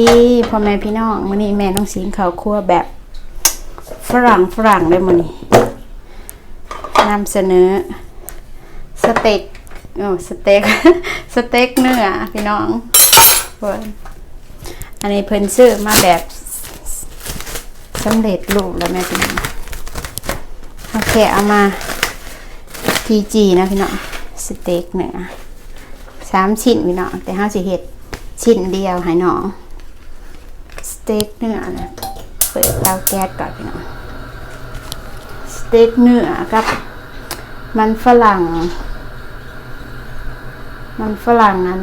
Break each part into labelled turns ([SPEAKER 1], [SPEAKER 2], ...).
[SPEAKER 1] ดีพ่อแม่พี่น้องมื้อนี้แม่น้องสิงข้าวคั่วแบบฝรั่งฝรั่งเลยมื้อนี้นำเสนอสเต็กโอ้สเต็กสเต็กเนื้อพี่น้องเพิ่นอันนี้เพิ่นซื้อมาแบบสำเร็จรูปแล้วแม่พี่น้องโอเคเอามาทีจีนะพี่น้องสเต็กเนื้อสามชิ้นพี่น้องแต่ห้าสิเฮ็ดชิ้นเดียวให้น้อง ต็กเนื้อนะเปิดเตาแก๊สก่อนพี่น้องสเต็กเนื้อกับ มันฝรั่ง มันฝรั่งอัน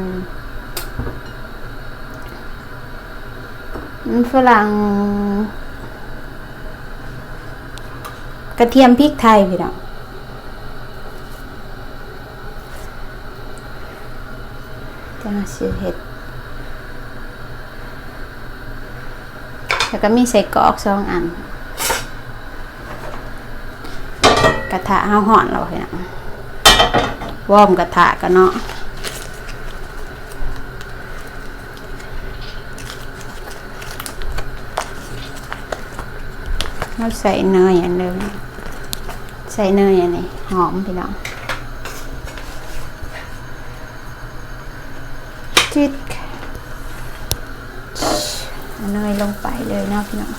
[SPEAKER 1] มันฝรั่ง กระเทียมพริกไทยพี่น้องจะมาซื้อเห็ด แล้วก็มีใส่กรอกสองอัน กระทะห้าห่อนเราเนี่ยวอมกระทะกันเนาะเราใส่เนยอันเดิมใส่เนยอันนี้หอมพี่น้องจิด เนยลงไปเลยนาะพี่น้อง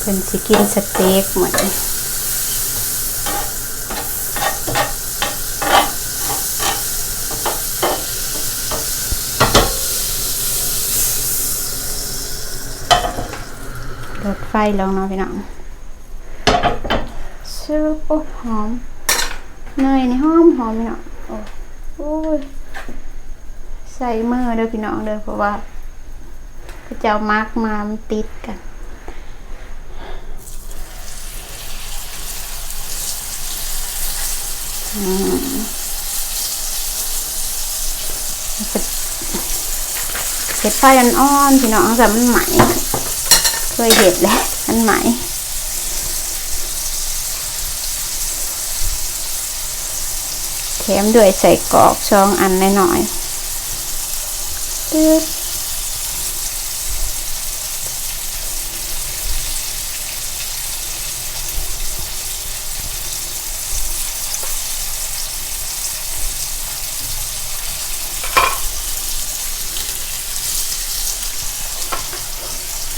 [SPEAKER 1] เพิ่นสิกินสเต็กเหมือนลดไฟลงเนาะพี่น้อง ซุปโอ้หอมเนยนี่หอมหอมพี่น้องโอ้โอ้ยใส่มือเด้อพี่น้องเด้อเพราะว่าพระเจ้ามาร์กมามันติดกันเห็ดไฟอ่อนๆพี่น้องแต่มันไหม เคยเห็ดแล้วมันไหม ถมด้วยใส่กรอกซองอันหน่อยๆตึ๊ด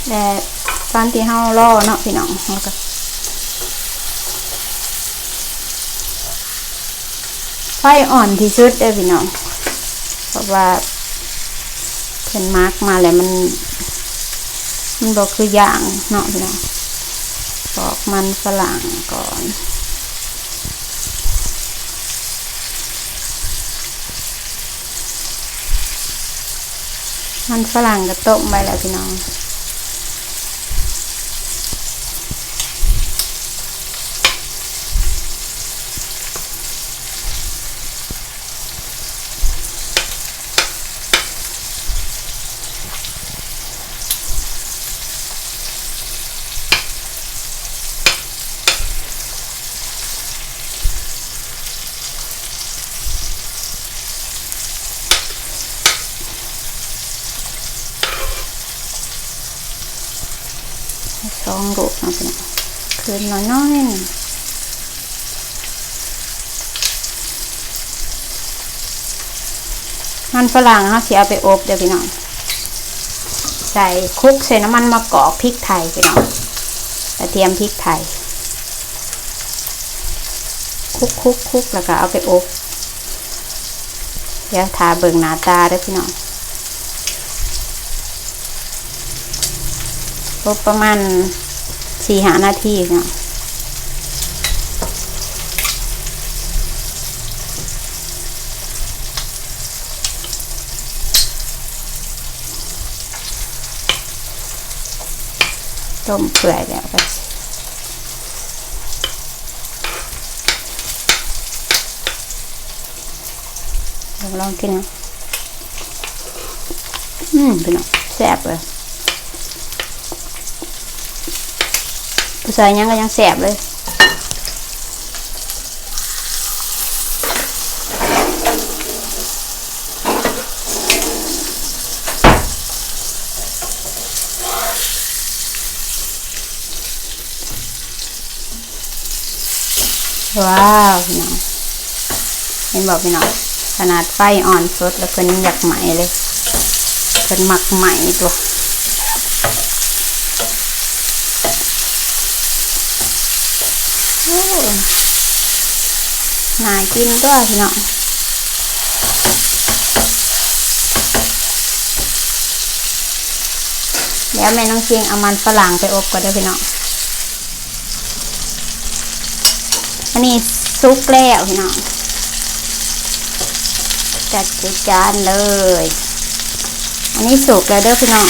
[SPEAKER 1] แต่ตอนที่เฮาล่อเนาะพี่น้องเฮาก็ ไฟอ่อนที่สุดเด้อพี่น้อง เพราะว่าเพิ่นมาร์กมาแล้วมัน มันบอกคืออย่างเนาะพี่น้องปอกมันฝรั่งก่อนมันฝรั่งก็ต้มไปแล้วพี่น้อง องลูกนะพี่น้องคืนน้อยน้อยมันฝรั่งเขาสิเอาไปอบเดี๋ยวพี่น้องใส่คลุกใส่น้ำมันมะกอกพริกไทยพี่น้องกระเทียมพริกไทยคลุกคลุกคุกแล้วก็เอาไปอบเดี๋ยวทาเบิ่งหน้าตาเด้อพี่น้องอบประมาณ สี่หานาทีเนาะต้มเปื่อยแล้วก็ลองลองกินนะอืมพี่น้องแซ่บเลย ใส่ยังก็ยังแสบเลยว้าวพี่น้องเห็นบอกพี่น้องขนาดไฟอ่อนสดแล้วเพิ่นอยากใหม่เลยเพิ่นหมักใหม่ตัว น่ากินตัวพี่น้องเดี๋ยวแม่น้องเชียงเอามันฝรั่งไปอบก่อนเด้อพี่น้องอันนี้ซุกแล้วพี่น้องจัดจานเลย อันนี้สุกแล้วเด้อพี่น้อง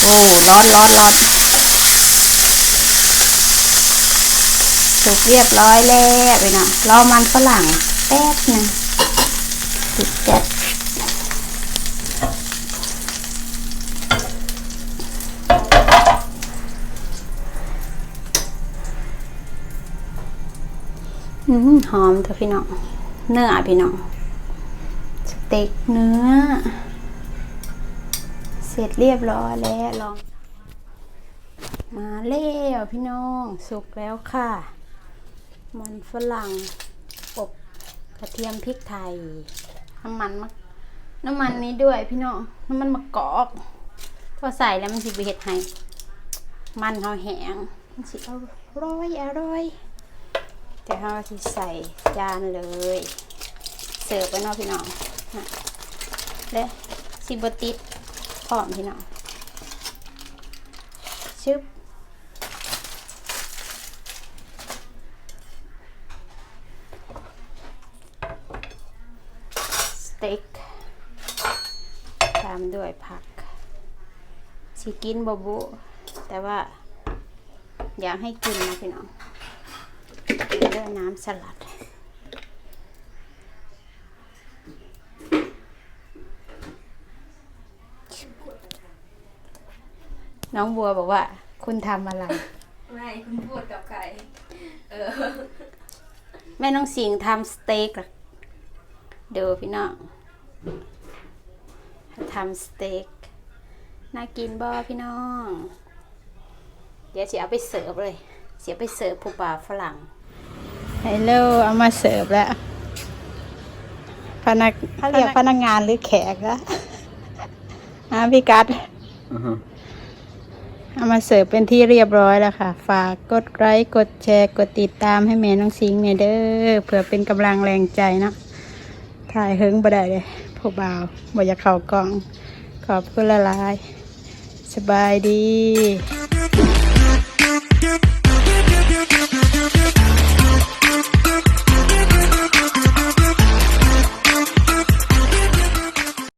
[SPEAKER 1] โอ้ร้อนร้อนร้อน สุกเรียบร้อยแล้วพี่น้องรอมันฝรั่งแป๊บหนึงติดจัดอืมหอมเถอะพี่น้อง เนื้อพี่น้อง สเต็กเนื้อ เสร็จเรียบร้อยแล้วลอง มาแล้วพี่น้อง สุกแล้วค่ะ มันฝรั่งอบกระเทียมพริกไทย น้ำมันมะน้ำมันนี้ด้วยพี่น้อง น้ำมันมะกอกพอใส่แล้วมันสิบเห็ดให้ มันเขาแห้งมันสิอร่อยอร่อยจะเอาที่ใส่จานเลย เสิร์ฟไปเนาะพี่น้องและซิบติดพร้อมพี่น้องชึบ ต็ก ตามด้วยผักสิกินบบุ แต่ว่า อยากให้กินนะพี่น้องด้วยน้ำสลัดน้องบัวบอกว่า คุณทำอะไร
[SPEAKER 2] ไม่คุณพูดกับใคร เออ
[SPEAKER 1] แม่น้องสิงทำสเต็กเหรอเดี๋ยวพี่น้อง ทำสเต็กน่ากินบ่พี่น้อง เดี๋ยวจะเอาไปเสิร์ฟเลยเสียไปเสิร์ฟผู้บ่าวฝรั่งฮัลโหลเอามาเสิร์ฟแล้วพนักเขาเรียกพนักงานหรือแขกอะอะพี่กัดเอามาเสิร์ฟเป็นที่เรียบร้อยแล้วค่ะ ฝากกดไลค์กดแชร์ กดติดตามให้แม่น้องสิงห์เนี่ยเด้อเพื่อเป็นกำลังแรงใจเนาะถ่ายเฮิงบ่ได้เลย ผู้บ่าวบ่อยากเข้ากล้อง ขอบคุณละลาย สบายดี